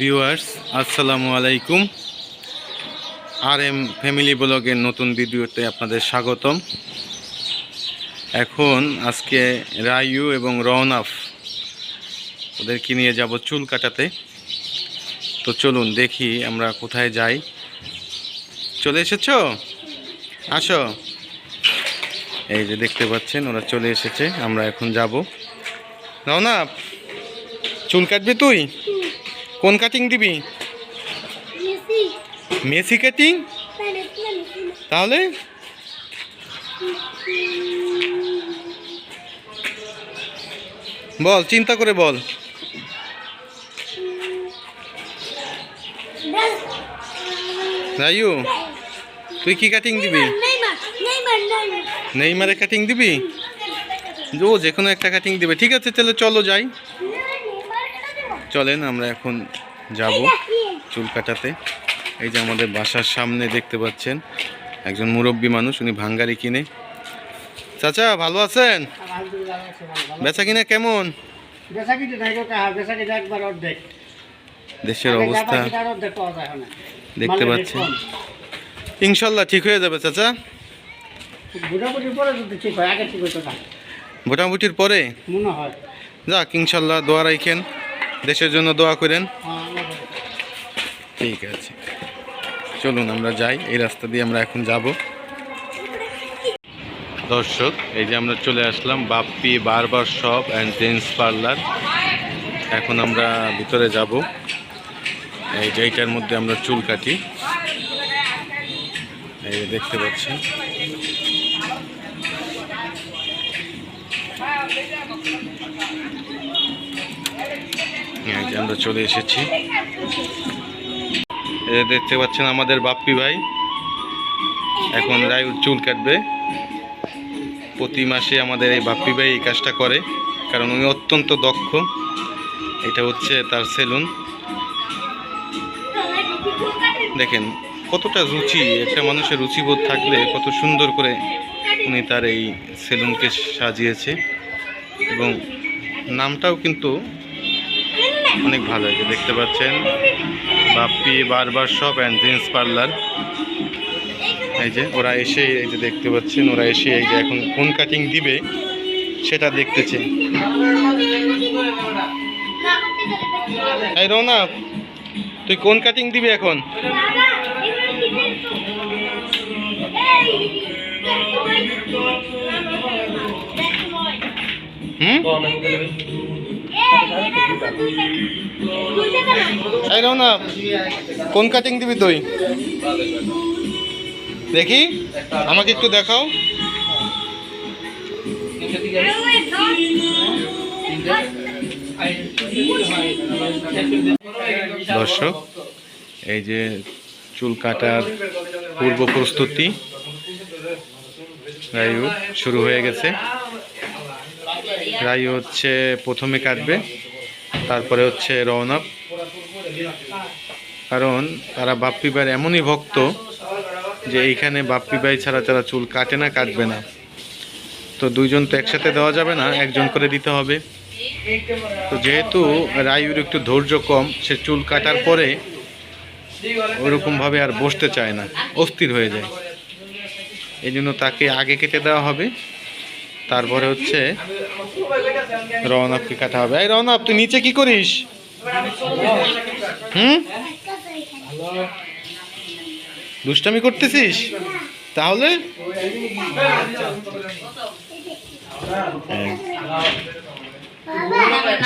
Viewers, আসসালামু আলাইকুম। আর M family ব্লগের নতুন ভিডিওতে আপনাদের স্বাগতম। এখন আজকে রায়ু এবং রওনাফ ওদেরকে নিয়ে যাব চুল কাটাতে তো চলুন দেখি আমরা কোথায় যাই। চলে এসেছ? আসো। এই যে দেখতে পাচ্ছেন, ওরা চলে এসেছে, আমরা এখন যাব। রওনাফ, চুল কাটবি তুই? কোন কাটিং দিবি? মেসি। কাটিং মেসি মেসি তাহলে? বল চিন্তা করে বল। রায়ু তুই কি কাটিং দিবি? নেইমার কাটিং দিবি? ও যে কোনো একটা কাটিং দিবে। ঠিক আছে তাহলে চলো যাই। চলেন আমরা এখন যাব চুল কাটাতে। এই যে আমাদের বাসার সামনে দেখতে পাচ্ছেন একজন মুরব্বী মানুষ উনি ভাঙ্গারি কিনে। চাচা ভালো আছেন? বেচা কিনা কেমন? দেশের অবস্থা দেখতে পাচ্ছেন। ইনশাল্লাহ ঠিক হয়ে যাবে চাচা। মোটামুটি পরে ভোটাভুটির যাক ইনশাল্লাহ দোয়া রাখেন। দেশের জন্য দোয়া করেন। ঠিক আছে। চলুন আমরা যাই, এই রাস্তা দিয়ে আমরা এখন যাব। দর্শক, এই যে আমরা চলে আসলাম বাপ্পি বারবার শপ অ্যান্ড জেন্টস পার্লার এখন আমরা ভিতরে যাব। এই যে এইটার মধ্যে আমরা চুল কাটি। এই দেখতে পাচ্ছেন। আমরা চলে এসেছি। দেখতে পাচ্ছেন আমাদের বাপ্পি ভাই। এখন রায়ুর চুল কাটবে। প্রতি মাসে আমাদের এই বাপ্পি ভাই এই কাজটা করে, কারণ উনি অত্যন্ত দক্ষ। এটা হচ্ছে তার সেলুন। দেখেন, কতটা রুচি, একটা মানুষের রুচিবোধ থাকলে কত সুন্দর করে উনি তার এই সেলুনকে সাজিয়েছে। এবং নামটাও কিন্তু অনেক ভালো হয়েছে, দেখতে পাচ্ছেন। বাপ্পি, বারবার শপ অ্যান্ড জিন্স পার্লার এই যে, ওরা এসে এই যে দেখতে পাচ্ছেন, ওরা এসে এই যে এখন কোন কাটিং দিবে, সেটা দেখতেছে। এই রওনা তুই কোন কাটিং দিবি এখন? হুম? এই রওনা কোন কাটিং দিবি তুই? দেখি, আমাকে একটু দেখাও। দর্শক, এই যে চুল কাটার পূর্ব প্রস্তুতি শুরু হয়ে গেছে। রায়ু হচ্ছে প্রথমে কাটবে, তারপরে হচ্ছে রওনা। কারণ তারা বাপ্পি ভাইয়ের এমনই ভক্ত যে এইখানে বাপ্পি ভাই ছাড়া তারা চুল কাটে না, কাটবে না। তো দুইজন তো একসাথে দেওয়া যাবে না, একজন করে দিতে হবে। তো যেহেতু রায়ুর একটু ধৈর্য কম, সে চুল কাটার পরে ওরকমভাবে আর বসতে চায় না, অস্থির হয়ে যায়। এই জন্য তাকে আগে কেটে দেওয়া হবে। তারপরে হচ্ছে রওনাপকে কাটা হবে। এই রওনাপ তুই নিচে কি করিস? হুম? দুষ্টামি করতেছিস? তাহলে?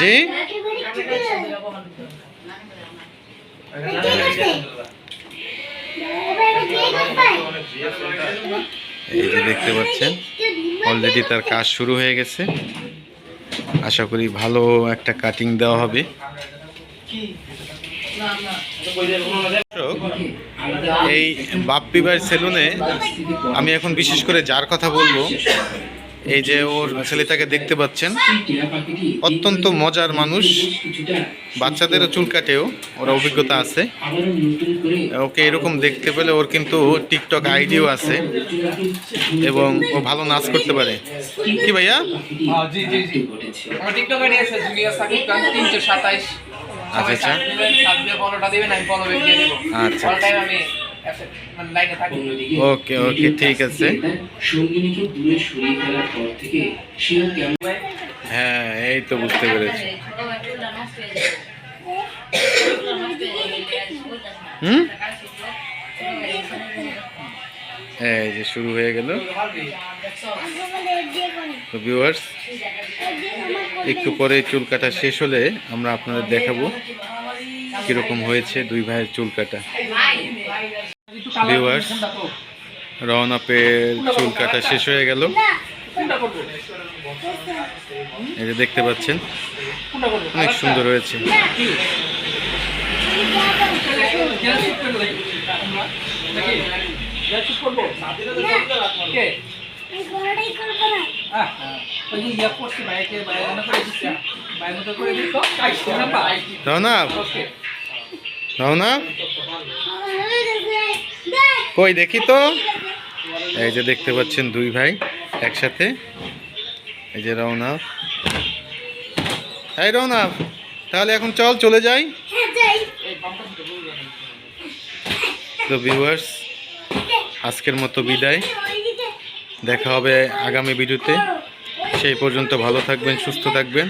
জি? এই যে দেখতে পাচ্ছেন অলরেডি তার কাজ শুরু হয়ে গেছে। আশা করি ভালো একটা কাটিং দেওয়া হবে। এই বাপ্পি সেলুনে আমি এখন বিশেষ করে যার কথা বলব এই যে ওর ছেলেটাকে দেখতে পাচ্ছেন অত্যন্ত মজার মানুষ। বাচ্চাদেরও চুল কাটেও ওর অভিজ্ঞতা আছে। ওকে এরকম দেখতে পেলে ওর কিন্তু টিকটক আইডিও আছে এবং ও ভালো নাচ করতে পারে। কি ভাইয়া? সাতাইশ। আচ্ছা আচ্ছা। আচ্ছা। ওকে ওকে ঠিক আছে। সঙ্গিনীকে দূরে সরিয়ে ফেলার পর থেকে সে কেমন হ্যাঁ এই তো বুঝতে পেরেছি। হুম? এই যে শুরু হয়ে গেল। তো ভিউয়ার্স একটু পরে চুল কাটা শেষ হলে আমরা আপনাদের দেখাবো কীরকম হয়েছে দুই ভাইয়ের চুল কাটা। ভিউয়ার্স রওনাপের চুল কাটা শেষ হয়ে গেল। এই যে দেখতে পাচ্ছেন অনেক সুন্দর হয়েছে। রওনা আমি কই দেখি তো। এই যে দেখতে পাচ্ছেন দুই ভাই একসাথে। এই যে রওনাপ এই রওনাপ তাহলে এখন চল চলে যাই। হ্যাঁ যাই। তো ভিউয়ার্স আজকের মতো বিদায়। দেখা হবে আগামী ভিডিওতে। সেই পর্যন্ত ভালো থাকবেন সুস্থ থাকবেন।